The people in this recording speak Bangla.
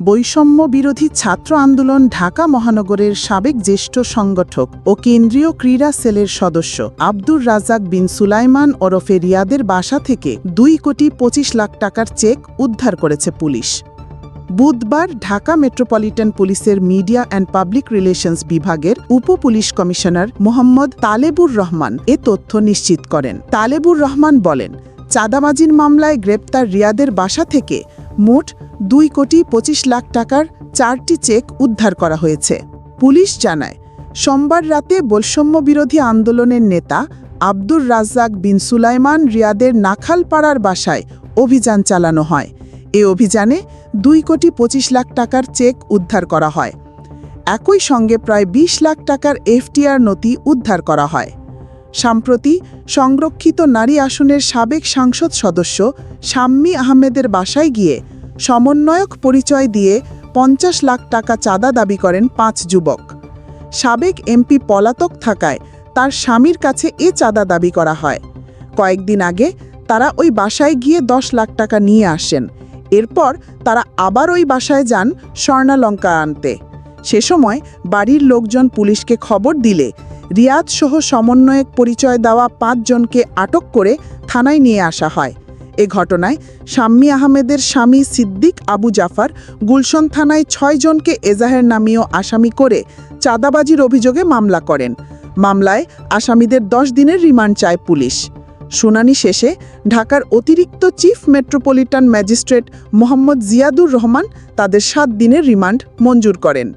বৈষম্য বিরোধী ছাত্র আন্দোলন ঢাকা মহানগরের সাবেক জ্যেষ্ঠ সংগঠক ও কেন্দ্রীয় ক্রীড়া সেলের সদস্য আব্দুর রাজাক বিন সুলাইমান ওরফে রিয়াদের বাসা থেকে দুই কোটি পঁচিশ লাখ টাকার চেক উদ্ধার করেছে পুলিশ। বুধবার ঢাকা মেট্রোপলিটন পুলিশের মিডিয়া অ্যান্ড পাবলিক রিলেশনস বিভাগের উপ পুলিশ কমিশনার মোহাম্মদ তালেবুর রহমান এ তথ্য নিশ্চিত করেন। তালেবুর রহমান বলেন, চাঁদাবাজির মামলায় গ্রেপ্তার রিয়াদের বাসা থেকে মোট দুই কোটি পঁচিশ লাখ টাকার চারটি চেক উদ্ধার করা হয়েছে। পুলিশ জানায়, সোমবার রাতে বৈষম্য বিরোধী আন্দোলনের নেতা আব্দুর রাজ্জাক বিন সুলাইমান রিয়াদের নাখালপাড়ার বাসায় অভিযান চালানো হয়। এ অভিযানে দুই কোটি পঁচিশ লাখ টাকার চেক উদ্ধার করা হয়। একই সঙ্গে প্রায় ২০ লাখ টাকার এফটিআর নথি উদ্ধার করা হয়। সম্প্রতি সংরক্ষিত নারী আসনের সাবেক সাংসদ সদস্য শাম্মী আহমেদের বাসায় গিয়ে সমন্বয়ক পরিচয় দিয়ে পঞ্চাশ লাখ টাকা চাঁদা দাবি করেন পাঁচ যুবক। সাবেক এমপি পলাতক থাকায় তার স্বামীর কাছে এ চাঁদা দাবি করা হয়। কয়েকদিন আগে তারা ওই বাসায় গিয়ে দশ লাখ টাকা নিয়ে আসেন। এরপর তারা আবার ওই বাসায় যান স্বর্ণালঙ্কা আনতে। সে সময় বাড়ির লোকজন পুলিশকে খবর দিলে, রিয়াদ সহ সমন্বয়ক পরিচয় দেওয়া পাঁচজনকে আটক করে থানায় নিয়ে আসা হয়। এ ঘটনায় শাম্মী আহমেদের স্বামী সিদ্দিক আবু জাফর গুলশন থানায় ছয়জনকে এজাহের নামীয় আসামি করে চাঁদাবাজির অভিযোগে মামলা করেন। মামলায় আসামিদের দশ দিনের রিমান্ড চায় পুলিশ। শুনানি শেষে ঢাকার অতিরিক্ত chief metropolitan magistrate Mohammad Ziadur Rahman তাদের সাত দিনের রিমান্ড মঞ্জুর করেন।